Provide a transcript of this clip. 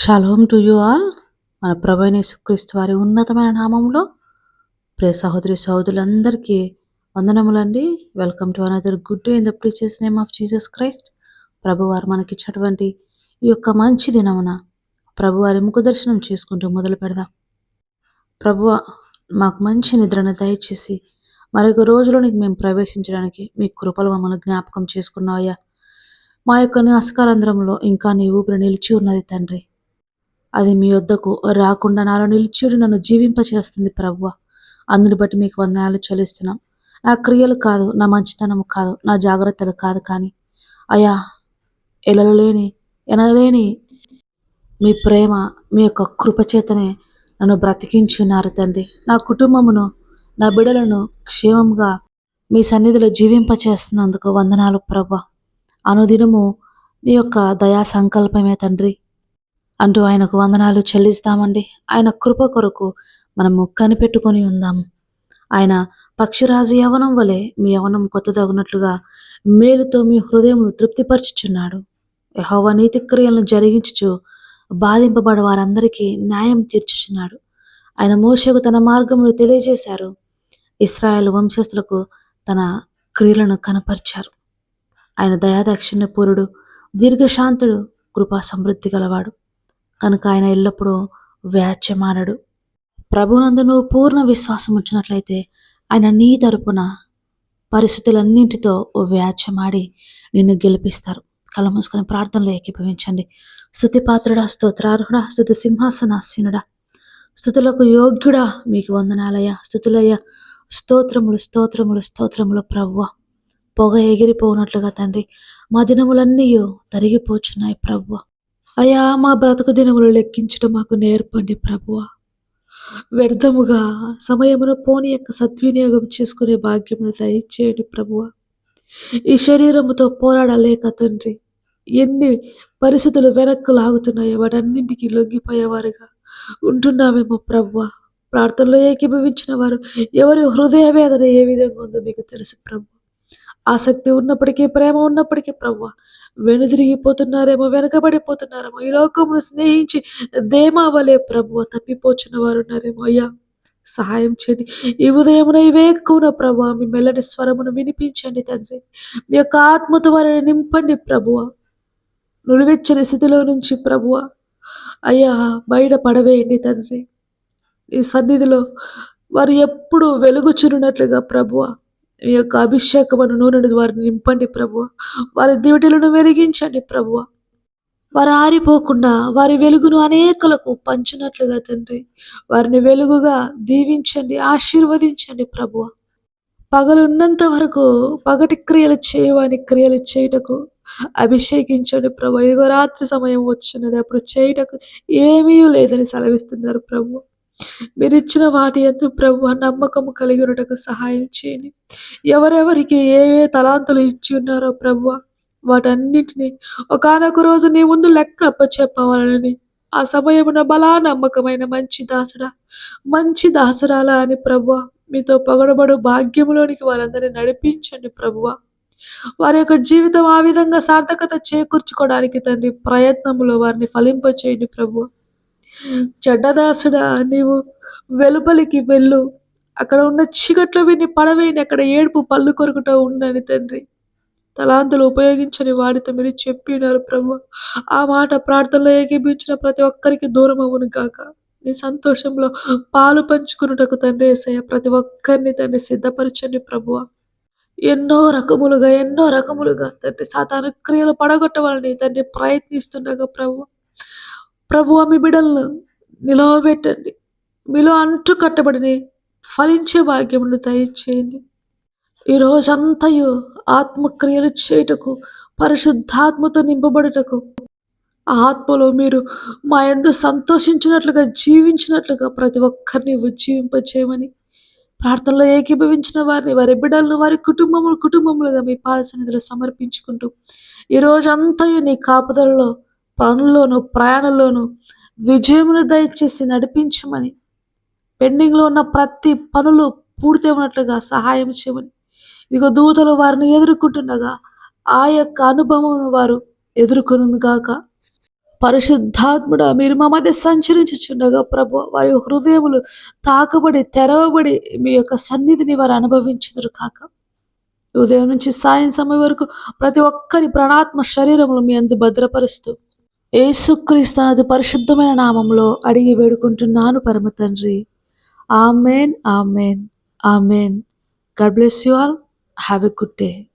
Shalom to you all మన ప్రభుని సుక్రీస్తు వారి ఉన్నతమైన నామంలో ప్రే సహోదరి సహోదరులందరికీ వందనములండి. Welcome to another good day in the precious name of Jesus Christ ప్రభువారు మనకిచ్చినటువంటి ఈ యొక్క మంచి దినమున ప్రభువారి ముఖ దర్శనం చేసుకుంటూ మొదలు పెడదాం. ప్రభువ మాకు మంచి నిద్రను దయచేసి మరొక రోజులోనికి మేము ప్రవేశించడానికి మీ కృపలు మమ్మల్ని జ్ఞాపకం చేసుకున్నావయ్యా. మా యొక్క నాస్కారంధ్రంలో ఇంకా నీ ఊపిరి నిలిచి ఉన్నది తండ్రి. అది మీ వద్దకు రాకుండా నాలో నిలిచిడు నన్ను జీవింపచేస్తుంది ప్రవ్వ అందుని బట్టి మీకు వందనాలు చెల్లిస్తున్నాం. నా క్రియలు కాదు నా మంచితనం కాదు నా జాగ్రత్తలు కాదు కానీ అయా ఎలలేని ఎనలేని మీ ప్రేమ మీ యొక్క కృపచేతనే నన్ను బ్రతికించున్నారు తండ్రి. నా కుటుంబమును నా బిడలను క్షేమంగా మీ సన్నిధిలో జీవింపచేస్తున్నందుకు వందనాలు ప్రభ అనుదినము నీ యొక్క దయా సంకల్పమే తండ్రి. అంటూ ఆయనకు వందనాలు చెల్లిస్తామండి. ఆయన కృప కొరకు మనము కనిపెట్టుకొని ఉందాం. ఆయన పక్షిరాజు యవనం వలె మీ యవనం కొత్తదగినట్లుగా మేలుతో మీ హృదయం తృప్తిపరచుచున్నాడు. యహోవ నీతి క్రియలను జరిగించుచు బాధింపబడ వారందరికీ న్యాయం తీర్చుచున్నాడు. ఆయన మోషకు తన మార్గములు తెలియజేశారు. ఇస్రాయేల్ వంశస్థులకు తన క్రియలను కనపరిచారు. ఆయన దయాదాక్షిణ్య పూరుడు దీర్ఘశాంతుడు కృపా సమృద్ధి గలవాడు. కనుక ఆయన ఎల్లప్పుడూ వ్యాచ్యమానడు ప్రభునందు నువ్వు పూర్ణ విశ్వాసం ఉంచినట్లయితే ఆయన నీ తరపున పరిస్థితులన్నింటితో వ్యాచ్యమాడి నిన్ను గెలిపిస్తారు. కళ్ళ మూసుకొని ప్రార్థనలో ఏకీభవించండి. స్థుతిపాత్రుడా స్తోత్రార్హుడా స్థుతి సింహాసనాసీనుడా స్థుతులకు యోగ్యుడా మీకు వందనాలయ స్థుతులయ్య స్తోత్రములు స్తోత్రములు స్తోత్రములు ప్రవ్వ. పొగ ఎగిరిపోనట్లుగా తండ్రి మా దినములన్నీ తరిగిపోచున్నాయి ప్రవ్వ. అయా మా బ్రతుకు దినములు లెక్కించడం మాకు నేర్పండి ప్రభువ. వ్యర్థముగా సమయమును పోని యొక్క సద్వినియోగం చేసుకునే భాగ్యమును దయచేయండి ప్రభువ. ఈ శరీరముతో పోరాడలేక తండ్రి ఎన్ని పరిస్థితులు వెనక్కు లాగుతున్నాయో వాటన్నింటికి లొంగిపోయేవారుగా ఉంటున్నామేమో ప్రభువ. ప్రార్థనలో ఏకీభవించిన వారు ఎవరి హృదయ వేదన ఏ విధంగా ఉందో మీకు తెలుసు ప్రభు ఆసక్తి ఉన్నప్పటికీ ప్రేమ ఉన్నప్పటికీ ప్రభు వెనుదిరిగిపోతున్నారేమో వెనకబడిపోతున్నారేమో ఈ లోకమును స్నేహించి దేమా వలె ప్రభు తప్పిపోచిన వారు ఉన్నారేమో అయ్యా సహాయం చేయండి. ఈ ఉదయమున ఇవే ఎక్కువ ప్రభు మీ మెల్లటి స్వరమును వినిపించండి తండ్రి. మీ యొక్క ఆత్మతో వారిని నింపండి ప్రభువ. నులివెచ్చని స్థితిలో నుంచి ప్రభువ. అయ్యా బయట పడవేయండి తండ్రి. ఈ సన్నిధిలో వారు ఎప్పుడు వెలుగుచున్నట్లుగా ప్రభువ. మీ యొక్క అభిషేకమును నూనెను వారిని నింపండి ప్రభు. వారి దివిటీలను వెలిగించండి ప్రభు. వారు ఆరిపోకుండా వారి వెలుగును అనేకులకు పంచినట్లుగా తండ్రి. వారిని వెలుగుగా దీవించండి ఆశీర్వదించండి ప్రభు. పగలున్నంత వరకు పగటి క్రియలు చేయవని క్రియలు చేయుటకు అభిషేకించండి ప్రభు. ఇదిగో రాత్రి సమయం వచ్చినది అప్పుడు చేయుటకు ఏమీ లేదని సెలవిస్తున్నారు ప్రభు. మీరు ఇచ్చిన వాటి ఎందు ప్రభు నమ్మకము కలిగి ఉండటకు సహాయం చేయండి. ఎవరెవరికి ఏ ఏ తలాంతులు ఇచ్చి ఉన్నారో ప్రభు వాటన్నిటిని ఒకనొక రోజు నీ ముందు లెక్క అప్పచెప్పవాలని ఆ సమయమున బలా నమ్మకమైన మంచి దాసుడా మంచి దాసురాలా అని ప్రభు మీతో పొగడబడు భాగ్యములోనికి వారందరినీ నడిపించండి ప్రభువ. వారి యొక్క జీవితం ఆ విధంగా సార్థకత చేకూర్చుకోవడానికి తండ్రి ప్రయత్నంలో వారిని ఫలింపచేయండి ప్రభు చెడ్డదాసుడా నీవు వెలుపలికి వెళ్ళు. అక్కడ ఉన్న చీకట్లో విని పడవేని అక్కడ ఏడుపు పళ్ళు కొరుకుతూ ఉండని తండ్రి. తలాంతులు ఉపయోగించని వాడితో మీరు చెప్పినారు ప్రభు. ఆ మాట ప్రార్థనలో ఏకీపించిన ప్రతి ఒక్కరికి దూరం అవును కాక నీ సంతోషంలో పాలు పంచుకున్నటకు తండ్రి ఏసయ్య ప్రతి ఒక్కరిని తండ్రి సిద్ధపరచండి ప్రభువ. ఎన్నో రకములుగా ఎన్నో రకములుగా తండ్రి సాధారణ క్రియలు పడగొట్టవాలని తండ్రి ప్రయత్నిస్తుండగా ప్రభు. ప్రభు మీ బిడలను నిలవబెట్టండి. మీలో అంటు కట్టబడిని ఫలించే భాగ్యమును దయచేయండి. ఈ రోజంతయు ఆత్మక్రియలు చేయుటకు పరిశుద్ధాత్మతో నింపబడుటకు ఆత్మలో మీరు మా ఎందు సంతోషించినట్లుగా జీవించినట్లుగా ప్రతి ఒక్కరిని ఉజ్జీవింపచేయమని ప్రార్థనలో ఏకీభవించిన వారిని వారి బిడ్డలను వారి కుటుంబములు కుటుంబములుగా మీ పాద సన్నిధిలో సమర్పించుకుంటూ ఈ నీ కాపుదలలో పనుల్లోనూ ప్రయాణంలోనూ విజయమును దయచేసి నడిపించమని పెండింగ్లో ఉన్న ప్రతి పనులు పూర్తి ఉన్నట్లుగా సహాయం చేయమని. ఇదిగో దూతలు వారిని ఎదుర్కొంటుండగా ఆ యొక్క అనుభవం వారు ఎదుర్కొను గాక. పరిశుద్ధాత్ముడ మీరు మా మధ్య సంచరించుచుండగా ప్రభు వారి హృదయములు తాకబడి తెరవబడి మీ యొక్క సన్నిధిని వారు అనుభవించుదురు కాక. ఉదయం నుంచి సాయం సమయం వరకు ప్రతి ఒక్కరి ప్రాణాత్మ శరీరములు మీ అందు భద్రపరుస్తూ ఏసుక్రీస్తు పరిశుద్ధమైన నామంలో అడిగి వేడుకుంటున్నాను పరమ తండ్రి. Amen amen amen. God bless you all. Have a good day.